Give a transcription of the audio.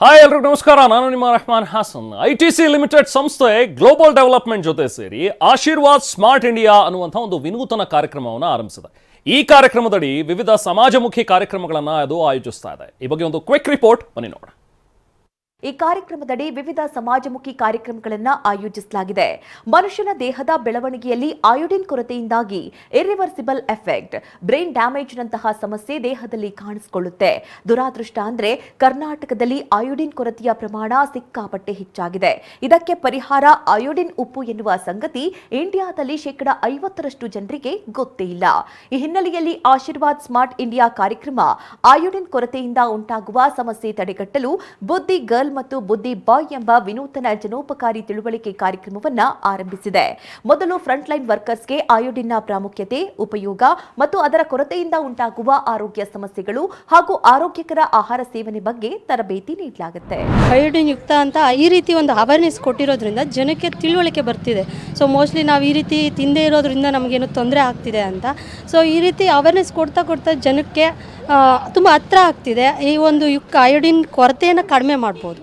Hi ಎಲ್ರಿಗೂ ನಮಸ್ಕಾರ. ನಾನು ನಿಮ್ಮ Rehman Hassan. I T C limited ಸಂಸ್ಥೆ ಗ್ಲೋಬಲ್ ಡೆವಲಪ್ಮೆಂಟ್ ಜೊತೆ ಸೇರಿ ಆಶೀರ್ವಾದ್ ಸ್ಮಾರ್ಟ್ ಇಂಡಿಯಾ ಅನ್ನುವಂಥ ಒಂದು ವಿನೂತನ ಕಾರ್ಯಕ್ರಮವನ್ನು ಆರಂಭಿಸಿದೆ. ಈ ಕಾರ್ಯಕ್ರಮದಡಿ ವಿವಿಧ ಸಮಾಜಮುಖಿ ಕಾರ್ಯಕ್ರಮಗಳನ್ನು ಅದು ಆಯೋಜಿಸ್ತಾ ಇದೆ. ಈ ಬಗ್ಗೆ ಒಂದು ಕ್ವಿಕ್ ರಿಪೋರ್ಟ್ ಬನ್ನಿ ನೋಡೋಣ. ಈ ಕಾರ್ಯಕ್ರಮದಡಿ ವಿವಿಧ ಸಮಾಜಮುಖಿ ಕಾರ್ಯಕ್ರಮಗಳನ್ನು ಆಯೋಜಿಸಲಾಗಿದೆ. ಮನುಷ್ಯನ ದೇಹದ ಬೆಳವಣಿಗೆಯಲ್ಲಿ ಅಯೋಡಿನ್ ಕೊರತೆಯಿಂದಾಗಿ ಇರಿವರ್ಸಿಬಲ್ ಎಫೆಕ್ಟ್, ಬ್ರೈನ್ ಡ್ಯಾಮೇಜ್ನಂತಹ ಸಮಸ್ಯೆ ದೇಹದಲ್ಲಿ ಕಾಣಿಸಿಕೊಳ್ಳುತ್ತೆ. ದುರಾದೃಷ್ಟ ಅಂದ್ರೆ ಕರ್ನಾಟಕದಲ್ಲಿ ಅಯೋಡಿನ್ ಕೊರತೆಯ ಪ್ರಮಾಣ ಸಿಕ್ಕಾಪಟ್ಟೆ ಹೆಚ್ಚಾಗಿದೆ. ಇದಕ್ಕೆ ಪರಿಹಾರ ಅಯೋಡಿನ್ ಉಪ್ಪು ಎನ್ನುವ ಸಂಗತಿ ಇಂಡಿಯಾದಲ್ಲಿ ಶೇಕಡ ಐವತ್ತರಷ್ಟು ಜನರಿಗೆ ಗೊತ್ತೇ ಇಲ್ಲ. ಈ ಹಿನ್ನೆಲೆಯಲ್ಲಿ ಆಶೀರ್ವಾದ್ ಸ್ಮಾರ್ಟ್ ಇಂಡಿಯಾ ಕಾರ್ಯಕ್ರಮ ಅಯೋಡಿನ್ ಕೊರತೆಯಿಂದ ಉಂಟಾಗುವ ಸಮಸ್ಯೆ ತಡೆಗಟ್ಟಲು ಬುದ್ಧಿ ಗರ್ಲ್ ಮತ್ತು ಬುದ್ಧಿ ಬಾಯ್ ಎಂಬ ವಿನೂತನ ಜನೋಪಕಾರಿ ತಿಳುವಳಿಕೆ ಕಾರ್ಯಕ್ರಮವನ್ನು ಆರಂಭಿಸಿದೆ. ಮೊದಲು ಫ್ರಂಟ್ ಲೈನ್ ವರ್ಕರ್ಸ್ಗೆ ಅಯೋಡಿನ್ನ ಪ್ರಾಮುಖ್ಯತೆ, ಉಪಯೋಗ ಮತ್ತು ಅದರ ಕೊರತೆಯಿಂದ ಉಂಟಾಗುವ ಆರೋಗ್ಯ ಸಮಸ್ಯೆಗಳು ಹಾಗೂ ಆರೋಗ್ಯಕರ ಆಹಾರ ಸೇವನೆ ಬಗ್ಗೆ ತರಬೇತಿ ನೀಡಲಾಗುತ್ತೆ. ಅಯೋಡಿನ್ ಯುಕ್ತ ಅಂತ ಈ ರೀತಿ ಒಂದು ಅವೇರ್ನೆಸ್ ಕೊಟ್ಟಿರೋದ್ರಿಂದ ಜನಕ್ಕೆ ತಿಳುವಳಿಕೆ ಬರ್ತಿದೆ. ಸೊ ಮೋಸ್ಟ್ಲಿ ನಾವು ಈ ರೀತಿ ತಿಂದೇ ಇರೋದ್ರಿಂದ ನಮಗೇನು ತೊಂದರೆ ಆಗ್ತಿದೆ ಅಂತ. ಸೊ ಈ ರೀತಿ ಅವೇರ್ನೆಸ್ ಕೊಡ್ತಾ ಕೊಡ್ತಾ ಜನಕ್ಕೆ ತುಂಬ ಹತ್ರ ಆಗ್ತಿದೆ. ಈ ಒಂದು ಯುಕ್ ಅಯೋಡಿನ್ ಕೊರತೆಯನ್ನು ಕಡಿಮೆ ಮಾಡ್ಬೋದು.